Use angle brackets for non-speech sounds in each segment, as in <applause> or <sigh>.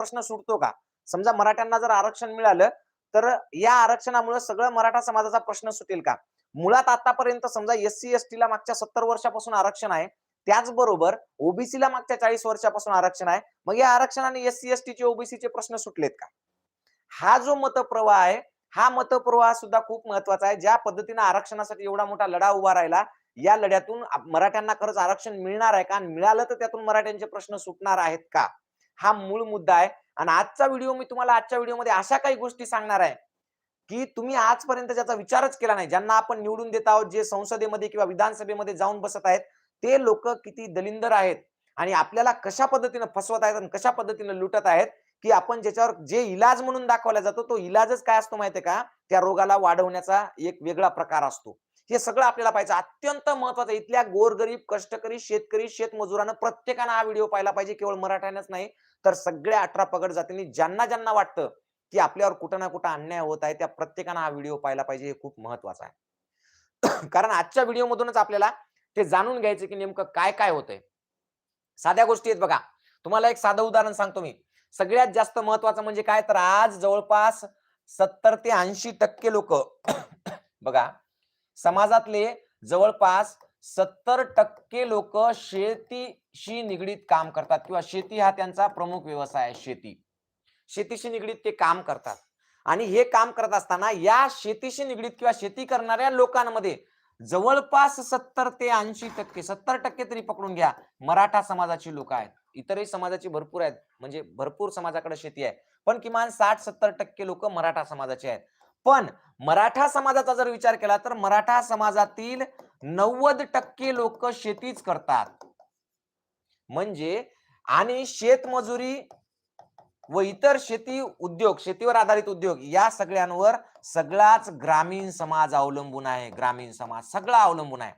प्रश्न सुटतो का? समजा मराठ्यांना जर आरक्षण मिळालं तर या आरक्षणामुळे सगळं मराठा समाजाचा प्रश्न सुटेल का? मुळात आतापर्यंत समजा एस सी एस ला मागच्या सत्तर वर्षापासून आरक्षण आहे. त्याचबरोबर ओबीसीला मागच्या चाळीस वर्षापासून आरक्षण आहे. मग या आरक्षणाने एस सी एस टीचे ओबीसीचे प्रश्न सुटलेत का? हा जो मतप्रवाह आहे हा मतप्रवाह सुद्धा खूप महत्त्वाचा आहे. ज्या पद्धतीने आरक्षणासाठी एवढा मोठा लढा उभा राहिला या लढ्यातून मराठ्यांना खरंच आरक्षण मिळणार आहे का? आणि मिळालं तर त्यातून मराठ्यांचे प्रश्न सुटणार आहेत का? हा मूळ मुद्दा आहे. आणि आजचा व्हिडिओ मी तुम्हाला आजच्या व्हिडिओमध्ये अशा काही गोष्टी सांगणार आहे की तुम्ही आजपर्यंत ज्याचा विचारच केला नाही ज्यांना आपण निवडून देत आहोत जे संसदेमध्ये किंवा विधानसभेमध्ये जाऊन बसत आहेत ते लोक किती दलिंदर आहेत आणि आपल्याला कशा पद्धतीनं फसवत आहेत आणि कशा पद्धतीनं लुटत आहेत की आपण ज्याच्यावर जे इलाज म्हणून दाखवला जातो तो इलाजच काय असतो माहितीये का? त्या रोगाला वाढवण्याचा एक वेगळा प्रकार असतो. हे सगळं आपल्याला पाहिजे अत्यंत महत्वाचं इथल्या गोरगरीब कष्टकरी शेतकरी शेतमजुरानं प्रत्येकानं हा व्हिडिओ पाहिला पाहिजे. केवळ मराठ्यानंच नाही तर सगळ्या अठरा पगड जातींनी ज्यांना ज्यांना वाटतं की आपल्यावर कुठं ना कुठं अन्याय होत आहे त्या प्रत्येकानं हा व्हिडिओ पाहिला पाहिजे हे खूप महत्वाचं आहे. <coughs> कारण आजच्या व्हिडिओ मधूनच आपल्याला ते जाणून घ्यायचं की नेमकं काय काय होतंय. साध्या गोष्टी आहेत बघा. तुम्हाला एक साधं उदाहरण सांगतो मी. सगळ्यात जास्त महत्वाचं म्हणजे काय? तर आज जवळपास सत्तर ते ऐंशी टक्के लोक <coughs> बघा समाजातले जवळपास सत्तर टक्के लोक शेतीशी निगडीत काम करतात किंवा शेती हा त्यांचा प्रमुख व्यवसाय आहे शेती. शेतीशी निगडीत ते काम करतात. आणि हे काम करत असताना या शेतीशी निगडीत किंवा शेती करणाऱ्या लोकांमध्ये जवळपास सत्तर ते ऐंशी टक्के सत्तर टक्के तरी पकडून घ्या मराठा समाजाची लोक आहेत. इतरही समाजाची भरपूर आहेत म्हणजे भरपूर समाजाकडे शेती आहे. पण किमान साठ सत्तर टक्के लोक मराठा समाजाचे आहेत. पण मराठा समाजाचा जर विचार केला तर मराठा समाजातील नव्वद टक्के लोक शेतीच करतात. म्हणजे आणि शेतमजुरी व इतर शेती उद्योग शेतीवर आधारित उद्योग या सगळ्यांवर सगळाच ग्रामीण समाज अवलंबून आहे. ग्रामीण समाज सगळा अवलंबून आहे.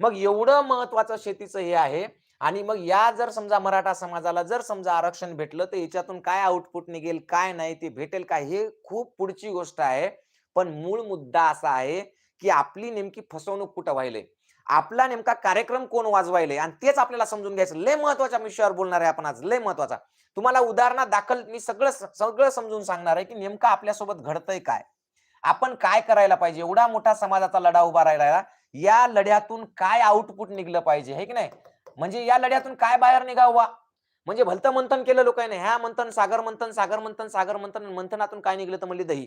मग एवढं महत्वाचं शेतीचं हे आहे. आणि मग या जर समजा मराठा समाजाला जर समजा आरक्षण भेटलं तर याच्यातून काय आउटपुट निघेल काय नाही ते भेटेल काय हे खूप पुढची गोष्ट आहे. पण मूळ मुद्दा असा आहे की आपली नेमकी फसवणूक कुठं व्हायले? आपला नेमका कार्यक्रम कोण वाजवायले? आणि तेच आपल्याला समजून घ्यायचं. लय महत्त्वाच्या विषयावर बोलणार आहे आपण आज. लय महत्त्वाचा तुम्हाला उदाहरणा दाखल मी सगळं सगळं समजून सांगणार आहे की नेमकं आपल्यासोबत घडतंय काय? आपण काय करायला पाहिजे? एवढा मोठा समाजाचा लढा उभा राहिला या लढ्यातून काय आउटपुट निघलं पाहिजे? हे की नाही? म्हणजे या लढ्यातून काय बाहेर निघावा? म्हणजे भलतं मंथन केलं लोकांनी. ह्या मंथन सागर मंथन सागर मंथन सागर मंथन मंथनातून काय निघलं तर म्हणली दही.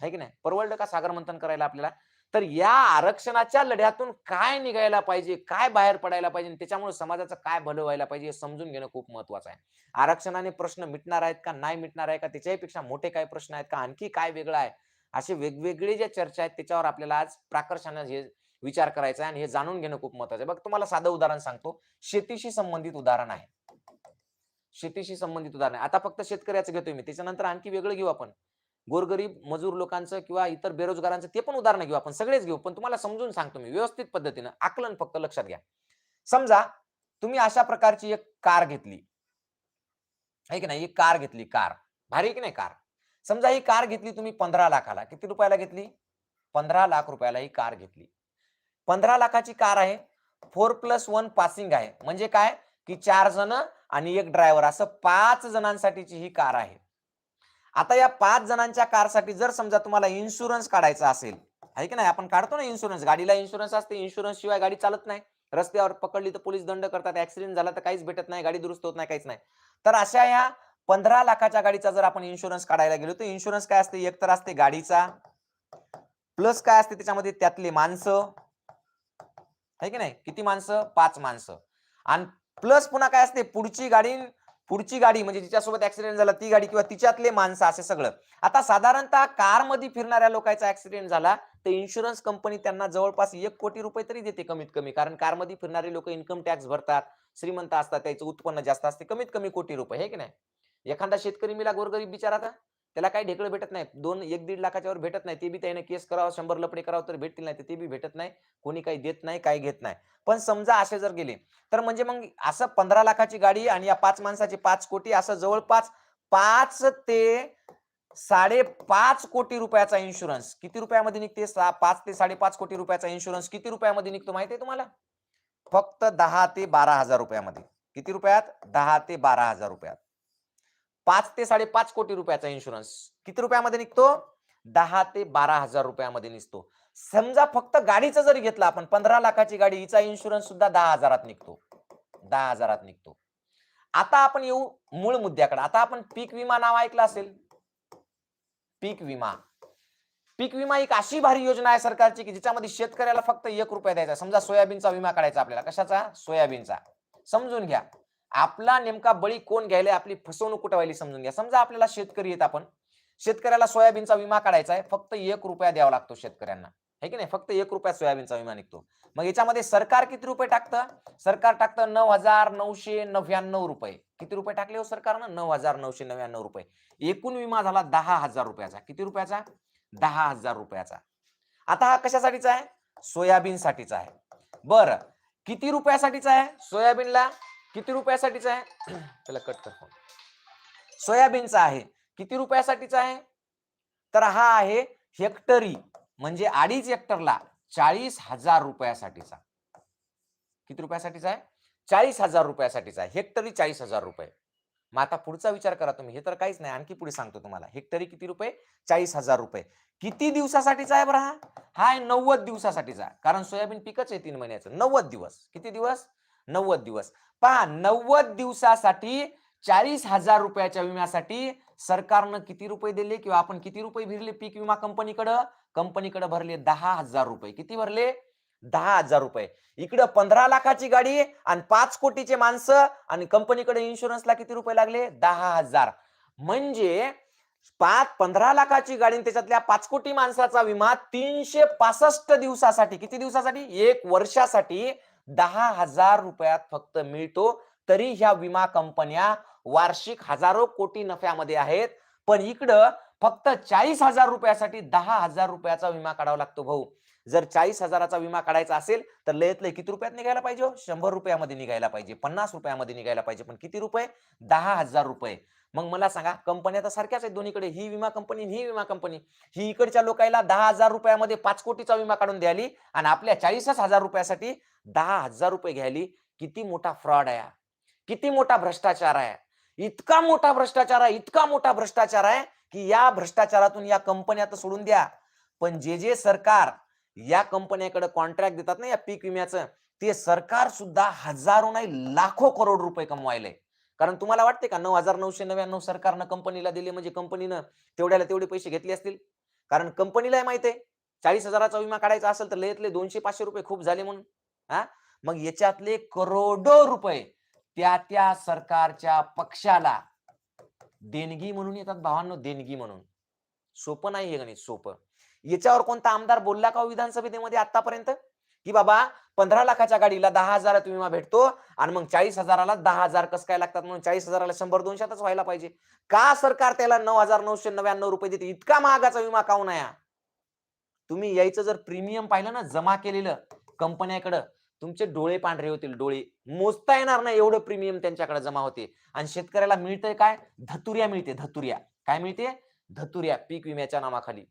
आहे की नाही? परवडलं का सागर मंथन करायला आपल्याला? तर या आरक्षणाच्या लढ्यातून काय निघायला पाहिजे? काय बाहेर पडायला पाहिजे? त्याच्यामुळे समाजाचं काय भलं व्हायला पाहिजे? हे समजून घेणं खूप महत्वाचं आहे. आरक्षणाने प्रश्न मिटणार आहेत का? नाही मिटणार आहे का? त्याच्याही मोठे काय प्रश्न आहेत का? आणखी काय वेगळं आहे? असे वेगवेगळे ज्या चर्चा आहेत त्याच्यावर आपल्याला आज प्राकर्षाने हे विचार करायचा आहे आणि हे जाणून घेणं खूप महत्वाचं आहे. बघ तुम्हाला साधं उदाहरण सांगतो. शेतीशी संबंधित उदाहरण आहे. शेतीशी संबंधित उदाहरण आहे. आता फक्त शेतकऱ्याचं घेतोय मी. त्याच्यानंतर आणखी वेगळं घेऊ आपण. गोरगरीब मजूर लोकांचं किंवा इतर बेरोजगारांचं ते पण उदाहरण घेऊ आपण सगळेच घेऊ. पण तुम्हाला समजून सांगतो मी व्यवस्थित पद्धतीनं आकलन फक्त लक्षात घ्या. समजा तुम्ही अशा प्रकारची एक कार घेतली. आहे की नाही? एक कार घेतली कार. भारी आहे की नाही कार? समजा ही कार घेतली तुम्ही पंधरा लाखाला. किती रुपयाला घेतली? पंधरा लाख रुपयाला ही कार घेतली. पंधरा लाखाची कार आहे. फोर प्लस वन पासिंग आहे. म्हणजे काय? की चार जण आणि एक ड्रायव्हर. असं पाच जणांसाठीची ही कार आहे. आता या पाच जणांच्या कारसाठी जर समजा तुम्हाला इन्शुरन्स काढायचा असेल आहे की नाही? आपण काढतो ना इन्शुरन्स गाडीला इन्शुरन्स असते इन्शुरन्स शिवाय गाडी चालत नाही. रस्त्यावर पकडली तर पोलीस दंड करतात ऍक्सिडेंट झाला तर काहीच भेटत नाही गाडी दुरुस्त होत नाही काहीच नाही. तर अशा या पंधरा लाखाच्या गाडीचा जर आपण इन्शुरन्स काढायला गेलो तर इन्शुरन्स काय असते? एक तर असते गाडीचा प्लस काय असते त्याच्यामध्ये? त्यातले माणसं आहे की नाही? किती माणसं? पाच माणसं. आणि प्लस पुन्हा काय असते? पुढची गाडी पुढची गाडी म्हणजे जिच्यासोबत ऍक्सिडेंट झाला ती गाडी किंवा तिच्यातले माणसं असे सगळं. आता साधारणतः कारमध्ये फिरणाऱ्या लोकांचा ऍक्सिडेंट झाला तर इन्शुरन्स कंपनी त्यांना जवळपास एक कोटी रुपये तरी देते कमीत कमी कारण कारमध्ये फिरणारे लोक इन्कम टॅक्स भरतात श्रीमंत असतात त्याचं उत्पन्न जास्त असते कमीत कमी कोटी रुपये हे की नाही? एखादा शेतकरी मिला गोरगरीब बिचारा त्याला काही ढेकळं भेटत नाही दोन एक दीड लाखाच्यावर भेटत नाही. ते बी त्याने केस करावं शंभर लपडे करावं तर भेटतील नाही ते बी भेटत नाही. कोणी काही देत नाही काही घेत नाही. पण समजा असे जर गेले तर म्हणजे मग असं पंधरा लाखाची गाडी आणि या पाच माणसाची पाच कोटी असं जवळपास पाच ते साडेपाच कोटी रुपयाचा इन्शुरन्स किती रुपयामध्ये निघते? पाच ते साडेपाच कोटी रुपयाचा इन्शुरन्स किती रुपयामध्ये निघतो माहितीये तुम्हाला? फक्त दहा ते बारा हजार रुपयामध्ये. किती रुपयात? दहा ते बारा हजार रुपयात. पाच ते साडेपाच कोटी रुपयाचा इन्शुरन्स किती रुपयामध्ये निघतो? दहा ते बारा हजार रुपयामध्ये निघतो. समजा फक्त गाडीचं जरी घेतलं आपण पंधरा लाखाची गाडी हिचा इन्शुरन्स सुद्धा दहा हजारात निघतो. दहा हजारात निघतो. आता आपण येऊ मूळ मुद्द्याकडे. आता आपण पीक विमा नाव ऐकलं असेल. पीक विमा. पीक विमा एक अशी भारी योजना आहे सरकारची की जिच्यामध्ये शेतकऱ्याला फक्त एक रुपया द्यायचा समजा सोयाबीनचा विमा काढायचा आपल्याला. कशाचा? सोयाबीनचा. समजून घ्या. आपला नेमका बळी कोण घ्यायला आपली फसवणूक कुठे व्हायली समजून घ्या. समजा आपल्याला शेतकरी येत आपण. शेतकऱ्याला सोयाबीनचा विमा काढायचा आहे फक्त एक रुपया द्यावा लागतो शेतकऱ्यांना. हे की नाही? फक्त एक रुपया सोयाबीनचा विमा निघतो. मग याच्यामध्ये सरकार किती रुपये टाकतं? सरकार टाकतं नऊ हजार नऊशे नव्याण्णव रुपये. किती रुपये टाकले हो सरकारनं? नऊ हजार नऊशे नव्याण्णव रुपये. एकूण विमा झाला दहा हजार रुपयाचा. किती रुपयाचा? दहा हजार रुपयाचा. आता हा कशासाठीचा आहे? सोयाबीनसाठीचा आहे. बर. किती रुपयासाठीचा आहे? सोयाबीनला किती रुपयासाठीचा आहे? <clears throat> त्याला कट कर सोयाबीनचा आहे. किती रुपयासाठीचा आहे? तर हा आहे हेक्टरी म्हणजे अडीच हेक्टरला चाळीस हजार रुपयासाठीचा. किती रुपयासाठीचा आहे? चाळीस हजार रुपयासाठीचा आहे. हेक्टरी चाळीस हजार रुपये. मग आता पुढचा विचार करा तुम्ही. हे तर काहीच नाही. आणखी पुढे सांगतो तुम्हाला. हेक्टरी किती रुपये? चाळीस हजार रुपये. किती दिवसासाठीचा आहे बरं हा? हा आहे नव्वद दिवसासाठीचा. कारण सोयाबीन पिकच आहे तीन महिन्याचं. नव्वद दिवस. किती दिवस? नव्वद दिवस. पहा नव्वद दिवसासाठी चाळीस हजार रुपयाच्या विम्यासाठी सरकारनं किती रुपये दिले किंवा आपण किती रुपये भरले पीक विमा कंपनीकडं? कंपनीकडे भरले दहा हजार रुपये. किती भरले? दहा हजार रुपये. इकडं पंधरा लाखाची गाडी आणि पाच कोटीचे माणसं आणि कंपनीकडे इन्शुरन्सला किती रुपये लागले? दहा हजार. म्हणजे पाच पंधरा लाखाची गाडी त्याच्यातल्या पाच कोटी माणसाचा विमा तीनशे पासष्ट दिवसासाठी किती दिवसासाठी? एक वर्षासाठी दहा हजार रुपयात फक्त मिळतो. तरी ह्या विमा कंपन्या वार्षिक हजारो कोटी नफ्यामध्ये आहेत. पण इकडं फक्त चाळीस हजार रुपयासाठी दहा हजार रुपयाचा विमा काढावा लागतो भाऊ. जर चाळीस हजाराचा विमा काढायचा असेल तर लयत लय किती रुपयात निघायला पाहिजे हो? शंभर रुपयामध्ये निघायला पाहिजे. पन्नास रुपयामध्ये निघायला पाहिजे. पण किती रुपये? दहा हजार रुपये. मग मला सांगा कंपन्या तर सारख्याच आहेत दोन्हीकडे. ही विमा कंपनी ही विमा कंपनी. ही इकडच्या लोकांना दहा हजार रुपयामध्ये पाच कोटीचा विमा काढून द्याली आणि आपल्या चाळीसच हजार रुपयासाठी दहा हजार रुपये घ्यायली किती मोठा फ्रॉड आहे किती मोठा भ्रष्टाचार आहे इतका मोठा भ्रष्टाचार आहे इतका मोठा भ्रष्टाचार आहे की या भ्रष्टाचारातून या कंपन्या तर सोडून द्या. पण जे जे सरकार या कंपन्याकडे कॉन्ट्रॅक्ट देतात ना या पीक विम्याचं ते सरकार सुद्धा हजारो नाही लाखो करोड रुपये कमवायले. कारण तुम्हाला वाटते का नऊ हजार नऊशे नव्याण्णव सरकारनं कंपनीला दिले म्हणजे कंपनीनं तेवढ्याला तेवढे पैसे घेतले असतील? कारण कंपनीला माहिती आहे चाळीस हजाराचा विमा काढायचा असेल तर लयतले दोनशे पाचशे रुपये खूप झाले म्हणून. हा? मग याच्यातले करोडो रुपये त्या त्या सरकारच्या पक्षाला देणगी म्हणून येतात भावांनो देणगी म्हणून. सोपं नाही हे गणित सोपं? याच्यावर कोणता आमदार बोलला का हो विधानसभेमध्ये आतापर्यंत? की बाबा पंधरा लाखाच्या गाडीला दहा हजारात विमा भेटतो आणि मग चाळीस हजाराला दहा हजार कसं काय लागतात म्हणून चाळीस हजाराला शंभर दोनशेतच व्हायला पाहिजे. का सरकार त्याला नऊ हजार नऊशे नव्याण्णव रुपये देते? इतका महागाचा विमा काऊन आहे तुम्ही यायचं जर प्रीमियम पाहिलं ना जमा केलेलं कंपन्याकडं तुमचे डोळे पांढरे होतील डोळे मोजता येणार नाही एवढं प्रीमियम त्यांच्याकडे जमा होते. आणि शेतकऱ्याला मिळतंय काय? धतुर्या मिळते धतुर्या. काय मिळते? धतुर्या पीक विम्याच्या नावाखाली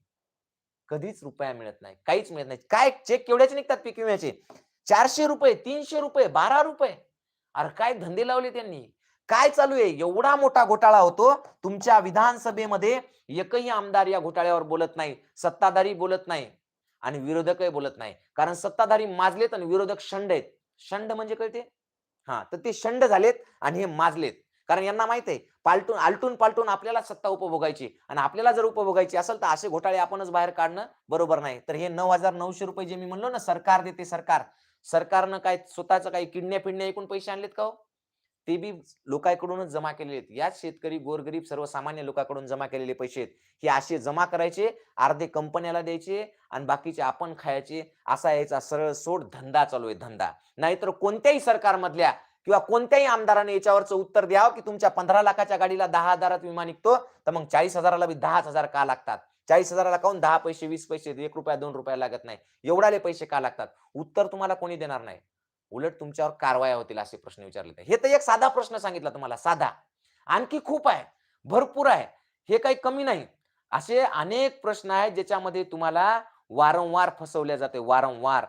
कधीच रुपया मिळत नाही काहीच मिळत नाही. काय? चेक केवढ्याचे निघतात पीक विम्याचे? चारशे रुपये तीनशे रुपये बारा रुपये. अरे काय धंदे लावले त्यांनी? काय चालू आहे? एवढा मोठा घोटाळा होतो. तुमच्या विधानसभेमध्ये एकही आमदार या घोटाळ्यावर बोलत नाही सत्ताधारी बोलत नाही. आणि विरोधकही बोलत नाही. कारण सत्ताधारी माजलेत आणि विरोधक शंड आहेत. शंड म्हणजे कळते? हा तर ते शंड झालेत आणि हे माजलेत. कारण यांना माहीत आहे पालटून आलटून पालटून आपल्याला सत्ता उपभोगायची आणि आपल्याला जर उपभोगायची असेल तर असे घोटाळे आपणच बाहेर काढणं बरोबर नाही. तर हे नऊ हजार नऊशे रुपये जे मी म्हणलो ना सरकार देते सरकार. सरकारनं काय स्वतःचं काही किडण्या पिडण्या ऐकून पैसे आणलेत का हो? ते बी लोकांकडूनच जमा केलेले आहेत. याच शेतकरी गोरगरीब सर्वसामान्य लोकांकडून जमा केलेले पैसे आहेत. हे असे जमा करायचे अर्धे कंपन्याला द्यायचे आणि बाकीचे आपण खायचे. असा याचा सरळ सोड धंदा चालू आहे धंदा. नाहीतर कोणत्याही सरकारमधल्या किंवा कोणत्याही आमदाराने याच्यावरचं उत्तर द्यावं की तुमच्या पंधरा लाखाच्या गाडीला दहा हजारात विमा निघतो तर मग चाळीस हजाराला बी दहाच हजार का लागतात? चाळीस हजाराला काऊन दहा पैसे वीस पैसे एक रुपया दोन रुपया लागत नाही. एवढाले पैसे का लागतात? उत्तर तुम्हाला कोणी देणार नाही. उलट तुमच्यावर कारवाया होतील असे प्रश्न विचारले हे तर एक साधा प्रश्न सांगितला तुम्हाला साधा. आणखी खूप आहे भरपूर आहे. हे काही कमी नाही. असे अनेक प्रश्न आहेत ज्याच्यामध्ये तुम्हाला वारंवार फसवल्या जाते वारंवार.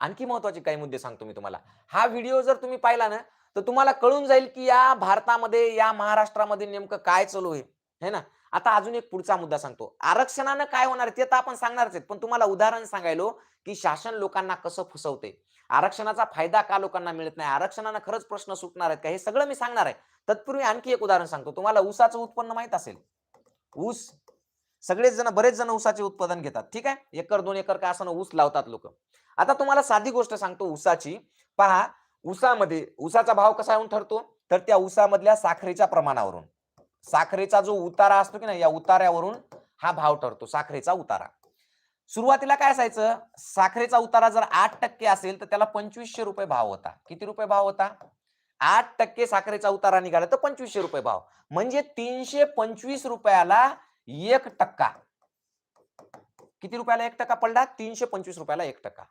आणखी महत्त्वाचे काही मुद्दे सांगतो मी तुम्हाला. हा व्हिडिओ जर तुम्ही पाहिला ना तर तुम्हाला कळून जाईल की या भारतामध्ये या महाराष्ट्रामध्ये नेमकं काय चालू आहे. है ना? आता अजून एक पुढचा मुद्दा सांगतो. आरक्षणानं काय होणार ते तर आपण सांगणारच आहेत. पण तुम्हाला उदाहरण सांगायलो की शासन लोकांना कसं फसवते आरक्षणाचा फायदा का लोकांना मिळत नाही? आरक्षणानं खरंच प्रश्न सुटणार आहेत का? हे सगळं मी सांगणार आहे. तत्पूर्वी आणखी एक उदाहरण सांगतो. तुम्हाला ऊसाचं उत्पन्न माहीत असेल. ऊस. सगळेच जण बरेच जण ऊसाचे उत्पादन घेतात. ठीक आहे? एकर दोन एकर का असं ऊस लावतात लोक. आता तुम्हाला साधी गोष्ट सांगतो ऊसाची. पहा ऊसामध्ये ऊसाचा भाव कसा येऊन ठरतो. तर त्या ऊसामधल्या साखरेच्या प्रमाणावरून. साखरेचा जो उतारा असतो की नाही या उतार्यावरून हा भाव ठरतो साखरेचा उतारा. सुरुवातीला काय असायचं साखरेचा उतारा जर आठ टक्के असेल तर त्याला पंचवीसशे रुपये भाव होता. किती रुपये भाव होता? आठ टक्के साखरेचा उतारा निघाला तर पंचवीसशे रुपये भाव. म्हणजे तीनशे पंचवीस रुपयाला एक टक्का. किती रुपयाला एक टक्का पडला? तीनशे पंचवीस रुपयाला एक टक्का.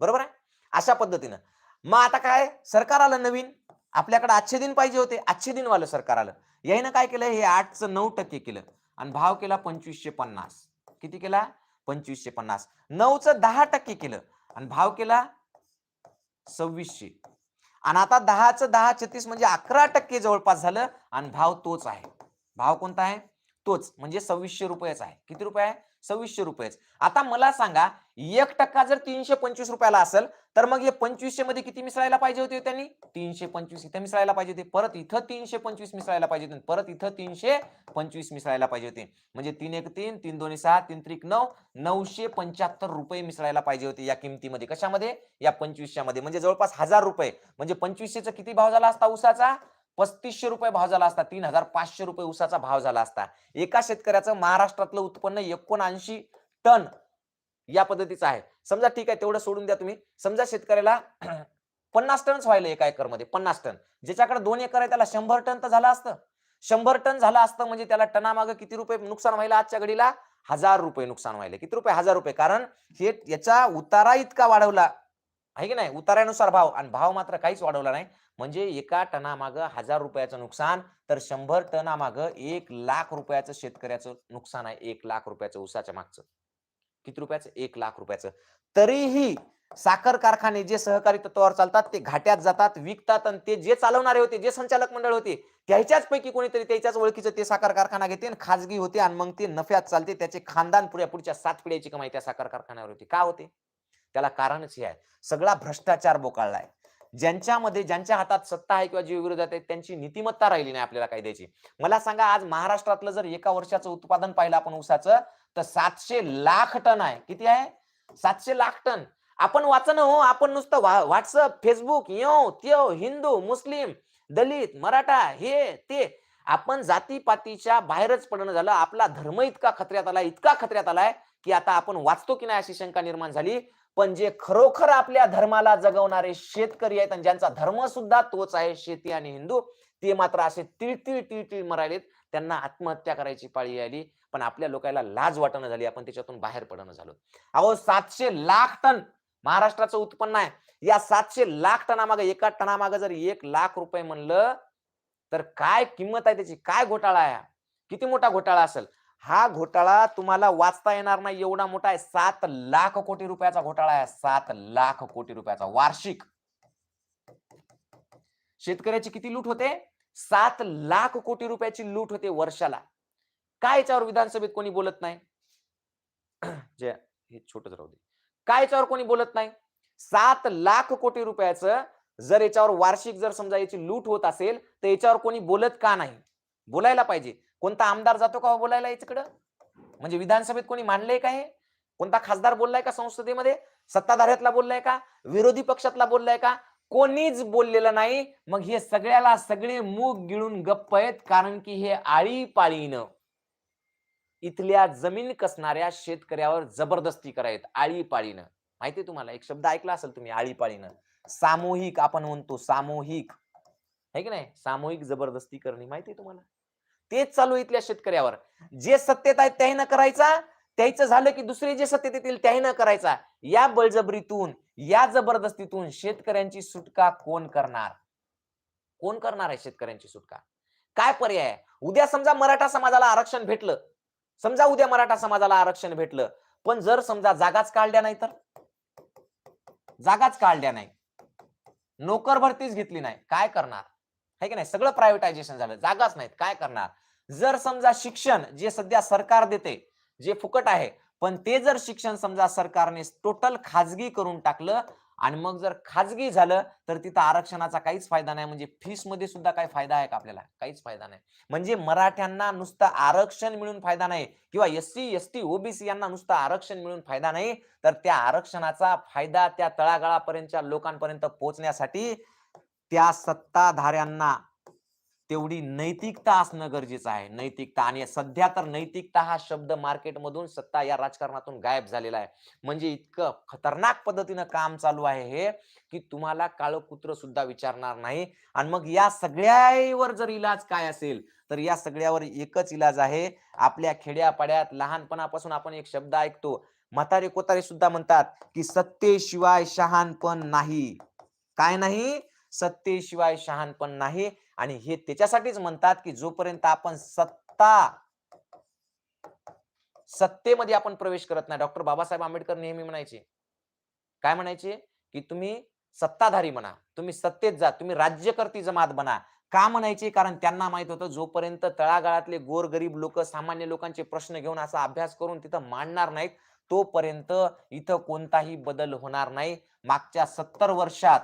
बरोबर आहे? अशा पद्धतीनं. मग आता काय? सरकार आलं नवीन. आपल्याकडे आजचे दिन पाहिजे होते आजचे दिनवालं सरकार आलं. यायनं काय केलं? हे आठचं नऊ टक्के केलं. आणि भाव केला पंचवीसशे पन्नास. किती केला? पंचवीसशे पन्नास. नऊचं दहा टक्के केलं. आणि भाव केला सव्वीसशे. आणि आता दहाचं दहा छत्तीस म्हणजे अकरा टक्के जवळपास झालं आणि भाव तोच आहे. भाव कोणता आहे? तोच. म्हणजे सव्वीसशे रुपयेच आहे. किती रुपये आहे? सव्वीसशे रुपयेच. आता मला सांगा एक टक्का जर तीनशे पंचवीस रुपयाला असेल तर मग हे पंचवीसशे मध्ये किती मिसळायला पाहिजे होते त्यांनी? तीनशे पंचवीस इथं मिसळायला पाहिजे होते. परत इथं तीनशे पंचवीस मिसळायला पाहिजे होते. परत इथं तीनशे पंचवीस मिसळायला पाहिजे होते. म्हणजे तीन एक तीन तीन दोन्ही सहा तीन त्रिक नऊ नऊशे पंच्याहत्तर रुपये मिसळायला पाहिजे होते या किमतीमध्ये. कशामध्ये? या पंचवीसशे मध्ये म्हणजे जवळपास हजार रुपये. म्हणजे पंचवीसशेचा किती भाव झाला असता उसाचा पस्तीसशे रुपये भाव झाला असता. तीन हजार पाचशे रुपये उसाचा भाव झाला असता. एका शेतकऱ्याचं महाराष्ट्रातलं उत्पन्न एकोणऐंशी टन या पद्धतीचा आहे. समजा ठीक आहे तेवढं सोडून द्या तुम्ही. समजा शेतकऱ्याला <clears throat> पन्नास टनच व्हायला एका एकरमध्ये पन्नास टन. ज्याच्याकडे दोन एकर आहे त्याला शंभर टन तर झालं असतं. शंभर टन झालं असतं म्हणजे त्याला टनामाग किती रुपये नुकसान व्हायला आजच्या घडीला? हजार रुपये नुकसान व्हायला. किती रुपये? हजार रुपये. कारण हे याचा उतारा इतका वाढवला. आहे की नाही? उतार्यानुसार भाव. आणि भाव मात्र काहीच वाढवला नाही. म्हणजे एका टनामागं हजार रुपयाचं नुकसान तर शंभर टनामागं एक लाख रुपयाचं शेतकऱ्याचं नुकसान आहे. एक लाख रुपयाचं उसाच्या मागचं. किती रुपयाचं? एक लाख रुपयाचं. तरीही साखर कारखाने जे सहकारी तत्वावर चालतात ते घाट्यात जातात विकतात आणि ते जे चालवणारे होते जे संचालक मंडळ होते त्याच्याच पैकी कोणीतरी त्याच्याच ओळखीचं ते साखर कारखाना घेते आणि खाजगी होते आणि मग ते नफ्यात चालते. त्याचे खानदान पुढ्या पुढच्या सात पिढ्याची कमाई त्या साखर कारखान्यावर होती. का होते? त्याला कारणच हे आहे. सगळा भ्रष्टाचार बोकाळलाय ज्यांच्यामध्ये ज्यांच्या हातात सत्ता आहे किंवा जे विरोधात आहेत त्यांची नीतिमत्ता राहिली नाही आपल्याला कायद्याची. मला सांगा आज महाराष्ट्रातलं जर एका वर्षाचं उत्पादन पाहिलं आपण ऊसाचं तर सातशे लाख टन आहे. किती आहे? सातशे लाख टन. आपण वाचन हो आपण नुसतं व्हॉट्सअप फेसबुक यो त्यो हिंदू मुस्लिम दलित मराठा हे ते. आपण जातीपातीच्या बाहेरच पडणं झालं. आपला धर्म इतका खत्र्यात आला इतका खत्र्यात आलाय की आता आपण वाचतो की नाही अशी शंका निर्माण झाली. पण जे खरोखर आपल्या धर्माला जगवणारे शेतकरी आहेत आणि ज्यांचा धर्म सुद्धा तोच आहे शेती आणि हिंदू ते मात्र असे तिळतिळ तिळतिळ मरालेत त्यांना आत्महत्या करायची पाळी आली. पण आपल्या लोकांना लाज वाटणं झाली आपण त्याच्यातून बाहेर पडणं झालो. अहो सातशे लाख टन महाराष्ट्राचं उत्पन्न आहे. या सातशे लाख टनामागे एका टनामागे जर एक लाख रुपये म्हणलं तर काय किंमत आहे त्याची? काय घोटाळा आहे? किती मोठा घोटाळा असेल? हा घोटाळा तुम्हाला वाचता येणार नाही. एवढा मोठा आहे. सात लाख कोटी रुपयाचा घोटाळा आहे. सात लाख कोटी रुपयाचा. वार्षिक. शेतकऱ्याची किती लूट होते? सात लाख कोटी रुपयाची लूट होते वर्षाला. काय याच्यावर विधानसभेत कोणी बोलत नाही? <clears throat> जे हे छोटच राहू दे. काय याच्यावर कोणी बोलत नाही? सात लाख कोटी रुपयाचं जर याच्यावर वार्षिक जर समजा याची लूट होत असेल तर याच्यावर कोणी बोलत का नाही? बोलायला पाहिजे. कोणता आमदार जातो का हो बोलायला याच्याकडं? म्हणजे विधानसभेत कोणी मांडलंय का हे? कोणता खासदार बोललाय का संसदेमध्ये? सत्ताधाऱ्यातला बोललाय का? विरोधी पक्षातला बोललाय का? कोणीच बोललेलं नाही. मग हे सगळ्याला सगळे मूग गिळून गप्प आहेत कारण की हे आळीपाळीनं. इथल्या जमीन कसणाऱ्या शेतकऱ्यावर जबरदस्ती करायत आळीपाळीनं. माहितीये तुम्हाला? एक शब्द ऐकला असेल तुम्ही आळीपाळीनं. सामूहिक आपण म्हणतो सामूहिक. है की नाही? सामूहिक जबरदस्ती करणे माहितीये तुम्हाला? तेच चालू इथल्या शेतकऱ्यावर. जे सत्तेत आहेत त्याही करायचा. त्याचं झालं की दुसरे जे सत्तेत येतील त्याही न करायचा. या बळजबरीतून या जबरदस्तीतून शेतकऱ्यांची सुटका कोण करणार? कोण करणार आहे शेतकऱ्यांची सुटका? काय पर्याय आहे? उद्या समजा मराठा समाजाला आरक्षण भेटलं समजा उद्या मराठा समाजाला आरक्षण भेटलं पण जर समजा जागाच काढल्या नाही तर? जागाच काढल्या नाही. नोकर भरतीच घेतली नाही. काय करणार? है की नाही? सगळं प्रायव्हेटायझेशन झालं. जागाच नाहीत. काय करणार? जर समजा शिक्षण जे सध्या सरकार देते जे फुकट आहे पण ते जर शिक्षण समजा सरकारने टोटल खाजगी करून टाकलं आणि मग जर खाजगी झालं तर तिथं आरक्षणाचा काहीच फायदा नाही. म्हणजे फीसमध्ये सुद्धा काही फायदा आहे का आपल्याला? काहीच फायदा नाही. म्हणजे मराठ्यांना नुसतं आरक्षण मिळून फायदा नाही. किंवा S C S T OBC यांना नुसतं आरक्षण मिळून फायदा नाही. तर त्या आरक्षणाचा फायदा त्या तळागाळापर्यंतच्या लोकांपर्यंत पोहोचण्यासाठी त्या सत्ताधाऱ्यांना तेवढी नैतिकता असणं गरजेचं आहे. नैतिकता आणि सध्या तर नैतिकता हा शब्द मार्केटमधून सत्ता या राजकारणातून गायब झालेला आहे. म्हणजे इतकं खतरनाक पद्धतीनं काम चालू आहे हे की तुम्हाला काळकुत्र सुद्धा विचारणार नाही. आणि मग या सगळ्यावर जर इलाज काय असेल तर या सगळ्यावर एकच इलाज आहे. आपल्या खेड्यापाड्यात लहानपणापासून आपण एक शब्द ऐकतो. म्हातारे कोतारे सुद्धा म्हणतात की सत्तेशिवाय शहाणपण नाही. काय नाही? सत्तेशिवाय शहाणपण नाही. आणि हे त्याच्यासाठीच म्हणतात की जोपर्यंत आपण सत्ता सत्तेमध्ये आपण प्रवेश करत नाही. डॉक्टर बाबासाहेब आंबेडकर नेहमी म्हणायचे. काय म्हणायचे? की तुम्ही सत्ताधारी म्हणा तुम्ही सत्तेत जा तुम्ही राज्यकर्ती जमात बना. का म्हणायचे? कारण त्यांना माहीत होतं जोपर्यंत तळागाळातले गोरगरीब लोक सामान्य लोकांचे प्रश्न घेऊन असा अभ्यास करून तिथं मांडणार नाहीत तोपर्यंत इथं कोणताही बदल होणार नाही. मागच्या सत्तर वर्षात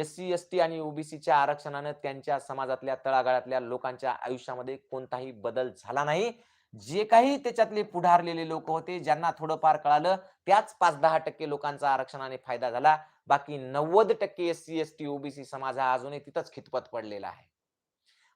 एस सी एस टी आणि ओबीसीच्या आरक्षणानं त्यांच्या समाजातल्या तळागाळातल्या लोकांच्या आयुष्यामध्ये कोणताही बदल झाला नाही. जे काही त्याच्यातले पुढारलेले लोक होते ज्यांना थोडंफार कळालं त्याच पाच दहा टक्के लोकांचा आरक्षणाने फायदा झाला. बाकी नव्वद टक्के S C S T OBC समाज हा अजूनही तिथंच खितपत पडलेला आहे.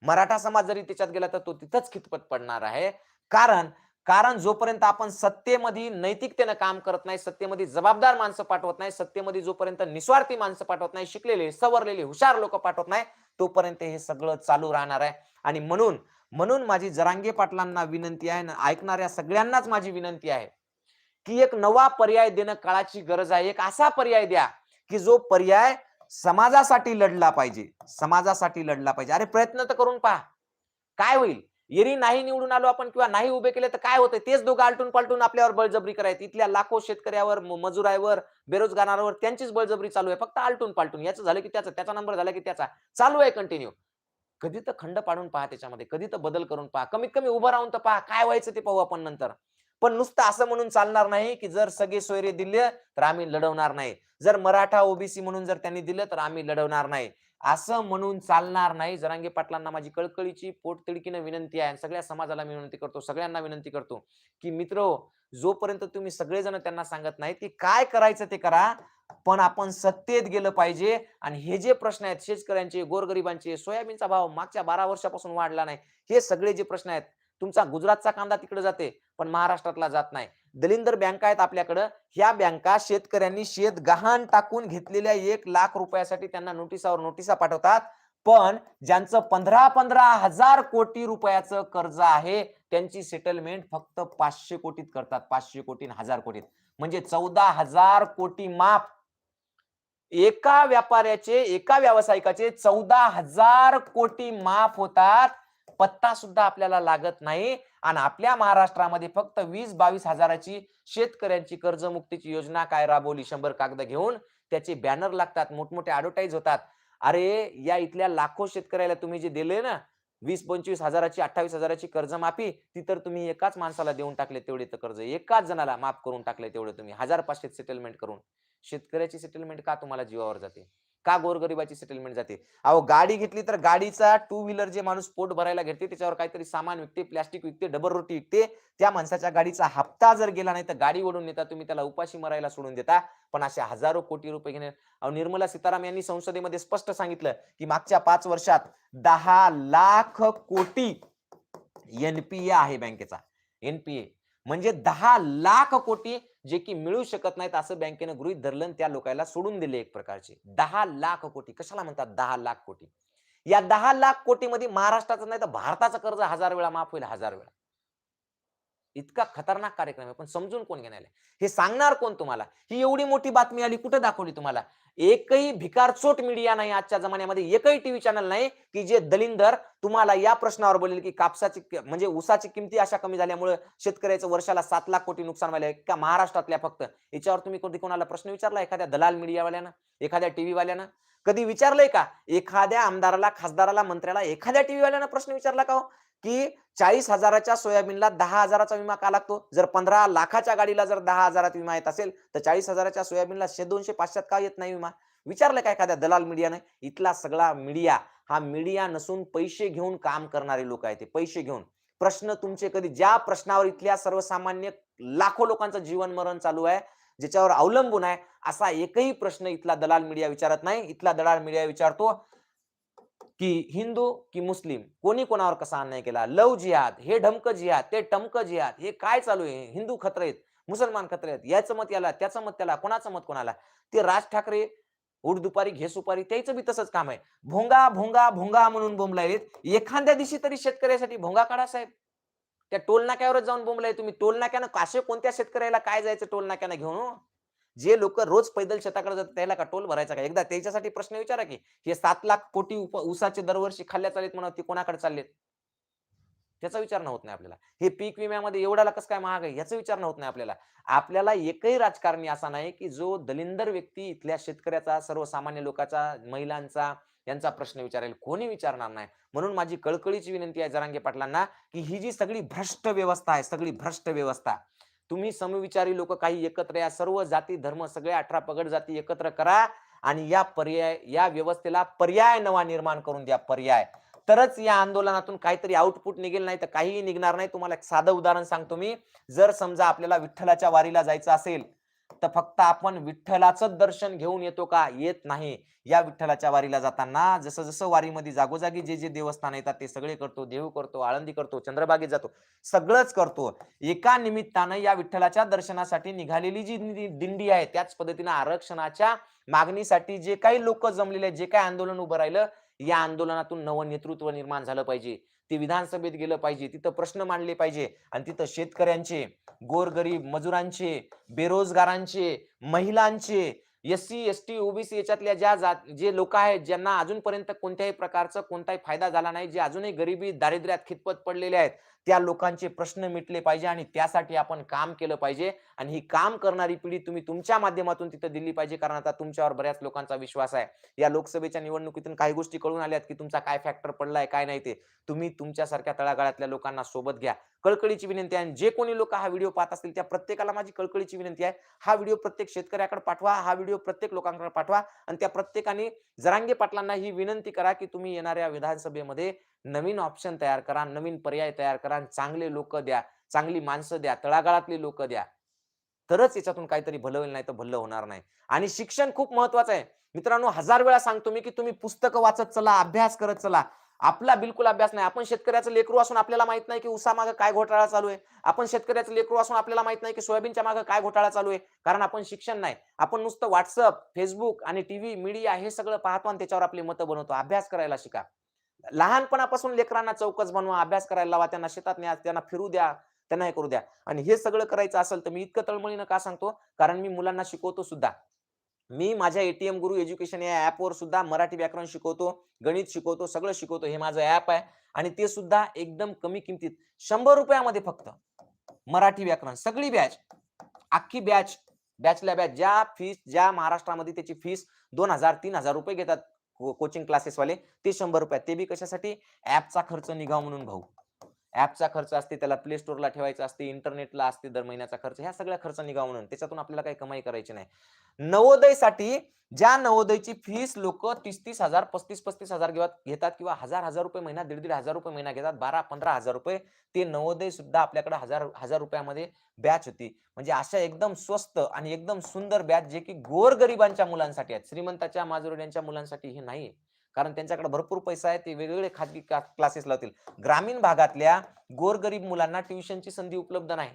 मराठा समाज जरी त्याच्यात गेला तर तो तिथंच खितपत पडणार आहे. कारण कारण जोपर्यंत आपण सत्तेमध्ये नैतिकतेनं काम करत नाही सत्तेमध्ये जबाबदार माणसं पाठवत नाही सत्तेमध्ये जोपर्यंत निस्वार्थी माणसं पाठवत नाही शिकलेले सवरलेले हुशार लोक पाठवत नाही तोपर्यंत हे सगळं चालू राहणार आहे. आणि म्हणून म्हणून माझी जरांगे पाटलांना विनंती आहे ऐकणाऱ्या सगळ्यांनाच माझी विनंती आहे की एक नवा पर्याय देणं काळाची गरज आहे. एक असा पर्याय द्या की जो पर्याय समाजासाठी लढला पाहिजे. समाजासाठी लढला पाहिजे. अरे प्रयत्न तर करून पहा. काय होईल? एरी नाही निवडून आलो आपण किंवा नाही उभे केले तर काय होतं तेच दोघं आलटून पालटून आपल्यावर बळजबरी करायची. इथल्या लाखो शेतकऱ्यावर मजुरावर बेरोजगारावर त्यांचीच बळजबरी चालू आहे. फक्त आलटून पालटून. याचं झालं की त्याचा त्याचा नंबर झाला की त्याचा. चालू आहे कंटिन्यू कधी तर खंड पाडून पहा त्याच्यामध्ये. कधी तर बदल करून पहा. कमीत कमी उभं राहून तर पहा. काय व्हायचं ते पाहू आपण नंतर. पण नुसतं असं म्हणून चालणार नाही की जर सगळे सोयरे दिले तर आम्ही लढवणार नाही. जर मराठा ओबीसी म्हणून जर त्यांनी दिलं तर आम्ही लढवणार नाही. असं म्हणून चालणार नाही. जरांगे पाटलांना माझी कळकळीची पोटतिडकीनं विनंती आहे आणि सगळ्या समाजाला मी विनंती करतो सगळ्यांना विनंती करतो की मित्र जोपर्यंत तुम्ही सगळेजण त्यांना सांगत नाही की काय करायचं ते करा पण आपण सत्तेत गेलं पाहिजे आणि हे जे प्रश्न आहेत शेतकऱ्यांचे गोरगरिबांचे सोयाबीनचा भाव मागच्या बारा वर्षापासून वाढला नाही हे सगळे जे प्रश्न आहेत तुमचा गुजरातचा कांदा तिकडे जाते पण महाराष्ट्रातला जात नाही. दलिंदर बँका आहेत आपल्याकडं. ह्या बँका शेतकऱ्यांनी शेत गहाण टाकून घेतलेल्या एक लाख रुपयासाठी त्यांना नोटिसावर नोटिसा पाठवतात. पण ज्यांचं पंधरा पंधरा हजार कोटी रुपयाचं कर्ज आहे त्यांची सेटलमेंट फक्त पाचशे कोटीत करतात. पाचशे कोटी हजार कोटीत. म्हणजे चौदा हजार कोटी माफ. एका व्यापाऱ्याचे एका व्यावसायिकाचे चौदा हजार कोटी माफ होतात. पत्ता सुद्धा आपल्याला लागत नाही. आणि आपल्या महाराष्ट्रामध्ये फक्त वीस बावीस हजाराची शेतकऱ्यांची कर्जमुक्तीची योजना काय राबवली? शंभर कागद घेऊन त्याचे बॅनर लागतात मोठमोठे ऍडव्हर्टाईज होतात. अरे या इथल्या लाखो शेतकऱ्याला तुम्ही जे दिले ना वीस पंचवीस हजाराची अठ्ठावीस हजाराची कर्जमाफी ती तर तुम्ही एकाच माणसाला देऊन टाकले तेवढे तर कर्ज. एकाच जणाला माफ करून टाकले तेवढे तुम्ही. हजार पाचशे सेटलमेंट करून. शेतकऱ्याची सेटलमेंट का तुम्हाला जीवावर जाते? का गोरगरिबाची सेटलमेंट जाते? अहो गाडी घेतली तर गाडीचा टू व्हीलर जे माणूस पोट भरायला घेते त्याच्यावर काहीतरी सामान विकते प्लॅस्टिक विकते डबल रोटी विकते. त्या माणसाच्या गाडीचा हप्ता जर गेला नाही तर गाडी ओढून नेता तुम्ही त्याला उपाशी मरायला सोडून देता. पण असे हजारो कोटी रुपये घेणे अहो निर्मला सीताराम यांनी संसदेमध्ये स्पष्ट सांगितलं की मागच्या पाच वर्षात दहा लाख कोटी एनपीए आहे बँकेचा. एनपीए म्हणजे दहा लाख कोटी जे की मिळू शकत नाहीत असं बँकेनं गृहित धरलं त्या लोकांना सोडून दिले एक प्रकारचे. दहा लाख कोटी. कशाला म्हणतात दहा लाख कोटी? या दहा लाख कोटीमध्ये महाराष्ट्राचं नाही तर भारताचं कर्ज हजार वेळा माफ होईल हजार वेळा. इतका खतरनाक कार्यक्रम आहे. पण समजून कोण घेणार हे सांगणार कोण तुम्हाला? ही एवढी मोठी बातमी आली कुठे दाखवली तुम्हाला? एकही भिकारचोट मीडिया नाही आजच्या जमान्यामध्ये एकही टीव्ही चॅनल नाही की जे दलिंदर तुम्हाला या प्रश्नावर बोलेल की कापसाची म्हणजे ऊसाची किमती अशा कमी झाल्यामुळे शेतकऱ्याचं वर्षाला सात लाख कोटी नुकसान व्हायला का महाराष्ट्रातल्या फक्त. याच्यावर तुम्ही कधी कोणाला प्रश्न विचारला? एखाद्या दलाल मीडियावाल्यानं एखाद्या टीव्ही वाल्यानं कधी विचारलंय का? एखाद्या आमदाराला खासदाराला मंत्र्याला एखाद्या टीव्हीवाल्यानं प्रश्न विचारला का हो? की चाळीस हजाराच्या सोयाबीनला दहा हजाराचा विमा का लागतो? जर पंधरा लाखाच्या गाडीला जर दहा हजारात विमा येत असेल तर चाळीस हजाराच्या सोयाबीनला शे दोनशे पाचशेत का येत नाही विमा? विचारलं का एखाद्या दलाल मीडियाने? इथला सगळा मीडिया हा मीडिया नसून पैसे घेऊन काम करणारे लोक आहेत ते पैसे घेऊन. प्रश्न तुमचे कधी ज्या प्रश्नावर इथल्या सर्वसामान्य लाखो लोकांचं जीवन मरण चालू आहे ज्याच्यावर अवलंबून आहे असा एकही प्रश्न इथला दलाल मीडिया विचारत नाही. इथला दलाल मीडिया विचारतो की हिंदू की मुस्लिम कोणी कोणावर कसा अन्याय केला? लव जिहाद हे ढमक जिहाद ते टमक जिहाद हे काय चालू आहे? हिंदू खत्र आहेत मुसलमान खत्र आहेत याचं मत याला त्याचं मत त्याला कोणाचं मत कोणाला? ते राज ठाकरे उठ दुपारी घे सुपारी त्याचं बी तसंच काम आहे. भोंगा भोंगा भोंगा म्हणून बोंबलायत एखाद्या दिवशी तरी शेतकऱ्यासाठी भोंगा काढा साहेब. त्या टोल नाक्यावरच जाऊन बोंबलाय तुम्ही. टोल नाक्यानं काशे कोणत्या शेतकऱ्याला काय जायचं टोल नाक्यानं घेऊन हो? जे लोक रोज पैदल शेताकडे जातात त्याला का टोल भरायचा का एकदा त्याच्यासाठी प्रश्न विचारा की हे सात लाख कोटी उप- ऊसाचे दरवर्षी खाल्ल्या चालेत म्हणून ते कोणाकडे चाललेत? त्याचा विचार होत नाही आपल्याला. हे पीक विम्यामध्ये एवढ्याला कसं काय महाग आहे याचा विचार होत नाही आपल्याला. आपल्याला एकही राजकारणी असा नाही की जो दलिंदर व्यक्ती इथल्या शेतकऱ्याचा सर्वसामान्य लोकांचा महिलांचा यांचा प्रश्न विचारेल. कोणी विचारणार नाही. म्हणून माझी कळकळीची विनंती आहे जरांगे पाटलांना की ही जी सगळी भ्रष्ट व्यवस्था आहे सगळी भ्रष्ट व्यवस्था तुम्ही समविचारी लोक काही एकत्र या सर्व जाती धर्म सगळे अठरा पगड जाती एकत्र करा आणि या पर्याय या व्यवस्थेला पर्याय नवा निर्माण करून द्या पर्याय. तरच या आंदोलनातून काहीतरी आउटपुट निघेल नाही तर काहीही निघणार नाही. तुम्हाला एक साधं उदाहरण सांगतो मी. जर समजा आपल्याला विठ्ठलाच्या वारीला जायचं असेल तर फक्त आपण विठ्ठलाचं दर्शन घेऊन येतो का? येत नाही. या विठ्ठलाच्या वारीला जाताना जसं जसं वारीमध्ये जागोजागी जे जे देवस्थान येतात ते सगळे करतो देव करतो आळंदी करतो चंद्रबागेत जातो सगळंच करतो. एका निमित्तानं या विठ्ठलाच्या दर्शनासाठी निघालेली जी दिंडी आहे त्याच पद्धतीनं आरक्षणाच्या मागणीसाठी जे काही लोक जमलेले जे काही आंदोलन उभं राहिलं या आंदोलनातून नवं नेतृत्व निर्माण झालं पाहिजे. ते विधानसभेत गेलं पाहिजे तिथं प्रश्न मांडले पाहिजे आणि तिथं शेतकऱ्यांचे गोरगरीब मजुरांचे बेरोजगारांचे महिलांचे S C S T OBC याच्यातल्या ज्या जात जे लोक आहेत ज्यांना अजूनपर्यंत कोणत्याही प्रकारचा कोणताही फायदा झाला नाही जे अजूनही गरिबी दारिद्र्यात खितपत पडलेले आहेत त्या लोकांचे प्रश्न मिटले पाहिजे आणि त्यासाठी आपण काम केलं पाहिजे. आणि ही काम करणारी पिढी तुम्ही तुमच्या माध्यमातून तिथं दिली पाहिजे कारण आता तुमच्यावर बऱ्याच लोकांचा विश्वास आहे. या लोकसभेच्या निवडणुकीतून काही गोष्टी कळून आल्यात की तुमचा काय फॅक्टर पडलाय काय नाही ते. तुम्ही तुमच्यासारख्या तळागाळातल्या लोकांना सोबत घ्या. कळकळीची विनंती आहे. आणि जे कोणी लोक हा व्हिडिओ पाहत असतील त्या प्रत्येकाला माझी कळकळीची विनंती आहे. हा व्हिडिओ प्रत्येक शेतकऱ्याकडे पाठवा हा व्हिडिओ प्रत्येक लोकांकडे पाठवा. आणि त्या प्रत्येकाने जरांगे पाटलांना ही विनंती करा की तुम्ही येणाऱ्या विधानसभेमध्ये नवीन ऑप्शन तयार करा नवीन पर्याय तयार करा आणि चांगले लोक द्या चांगली माणसं द्या तळागाळातली लोक द्या. तरच याच्यातून काहीतरी भलं होईल नाही तर भलं होणार नाही. आणि शिक्षण खूप महत्वाचं आहे. मित्रांनो हजार वेळा सांगतो मी की तुम्ही पुस्तकं वाचत चला अभ्यास करत चला. आपला बिलकुल अभ्यास नाही. आपण शेतकऱ्याचं लेकरू असून आपल्याला माहीत नाही की उसामागं काय घोटाळा चालू आहे. आपण शेतकऱ्याचं लेकरू असून आपल्याला माहीत नाही की सोयाबीनच्या मागं काय घोटाळा चालू आहे. कारण आपण शिक्षण नाही. आपण नुसतं व्हॉट्सअप फेसबुक आणि टीव्ही मीडिया हे सगळं पाहतो आणि त्याच्यावर आपली मतं बनवतो. अभ्यास करायला शिका. लहानपणापासून लेकरांना चौकस बनवा. अभ्यास करायला लावा. त्यांना शेतात न्या त्यांना फिरू द्या. त्यांना हे करू द्या. आणि हे सगळं करायचं असेल तर मी इतकं तळमळीनं का सांगतो? कारण मी मुलांना शिकवतो सुद्धा. मी माझ्या एटीएम गुरु एज्युकेशन या ऍपवर सुद्धा मराठी व्याकरण शिकवतो गणित शिकवतो सगळं शिकवतो हे माझं ऍप आहे. आणि ते सुद्धा एकदम कमी किमतीत शंभर रुपयामध्ये फक्त. मराठी व्याकरण सगळी बॅच अख्खी बॅच बॅचला बॅच ज्या फीस ज्या महाराष्ट्रामध्ये त्याची फीस दोन हजार तीन हजार रुपये घेतात कोचिंग क्लासेसवाले ते शंभर रुपयात. ते बी कशासाठी? ऍपचा खर्च निघाव म्हणून भाऊ. ऍपचा खर्च असते त्याला प्ले स्टोअरला ठेवायचा असते इंटरनेटला असते दर महिन्याचा खर्च ह्या सगळ्या खर्च निघावून म्हणून. त्याच्यातून आपल्याला काही कमाई करायची नाही. नवोदयसाठी ज्या नवोदयची फीस लोक तीस तीस हजार पस्तीस पस्तीस हजार घेतात घेतात किंवा हजार हजार रुपये महिना दीड दीड हजार रुपये महिना घेतात बारा पंधरा हजार रुपये ते नवोदय सुद्धा आपल्याकडे हजार हजार रुपयामध्ये बॅच होती. म्हणजे अशा एकदम स्वस्त आणि एकदम सुंदर बॅच जे की गोरगरिबांच्या मुलांसाठी आहेत. श्रीमंताच्या माजुरड्यांच्या मुलांसाठी हे नाही कारण त्यांच्याकडे भरपूर पैसा आहे ते वेगवेगळे खाजगी क्लासेस लावतील. ग्रामीण भागातल्या गोरगरीब मुलांना ट्युशनची संधी उपलब्ध नाही.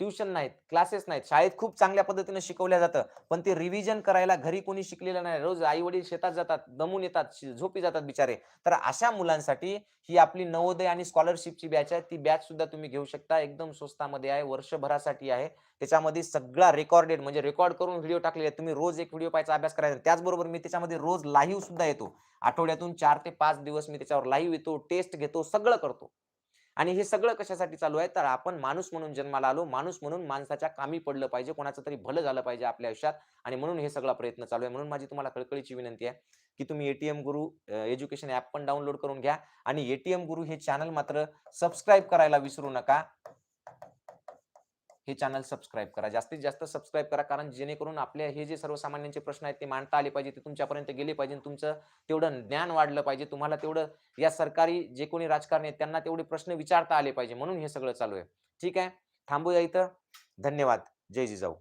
ट्युशन नाहीत क्लासेस नाहीत. शाळेत खूप चांगल्या पद्धतीने शिकवल्या जातं पण ते रिव्हिजन करायला घरी कोणी शिकलेलं नाही. रोज आई वडील शेतात जातात दमून येतात झोपी जातात बिचारे. तर अशा मुलांसाठी ही आपली नवोदय आणि स्कॉलरशिपची बॅच आहे. ती बॅच सुद्धा तुम्ही घेऊ शकता. एकदम स्वस्तामध्ये आहे वर्षभरासाठी आहे. त्याच्यामध्ये सगळा रेकॉर्डेड म्हणजे रेकॉर्ड करून व्हिडिओ टाकलेले तुम्ही रोज एक व्हिडिओ पाहायचा अभ्यास करायचा. त्याचबरोबर मी त्याच्यामध्ये रोज लाईव्ह सुद्धा येतो. आठवड्यातून चार ते पाच दिवस मी त्याच्यावर लाईव्ह येतो टेस्ट घेतो सगळं करतो. आणि हे सगळं कशासाठी चालू आहे? तर आपण माणूस म्हणून जन्माला आलो. माणूस म्हणून माणसाच्या कामी पडलं पाहिजे. कोणाचं तरी भलं झालं पाहिजे आपल्या आयुष्यात. आणि म्हणून हे सगळा प्रयत्न चालू आहे. म्हणून माझी तुम्हाला कळकळीची विनंती आहे की तुम्ही एटीएम गुरु एज्युकेशन ऍप पण डाउनलोड करून घ्या. आणि एटीएम गुरु हे चॅनल मात्र सबस्क्राईब करायला विसरू नका. हे चॅनल सबस्क्राईब करा. जास्तीत जास्त सबस्क्राईब करा कारण जेणेकरून आपले हे जे सर्वसामान्यांचे प्रश्न आहेत ते मांडता आले पाहिजे ते तुमच्यापर्यंत गेले पाहिजे तुमचं तेवढं ज्ञान वाढलं पाहिजे. तुम्हाला तेवढं या सरकारी जे कोणी राजकारणी आहेत त्यांना तेवढे प्रश्न विचारता आले पाहिजे. म्हणून हे सगळं चालू आहे. ठीक आहे? थांबूया इथं. धन्यवाद. जय जिजाऊ.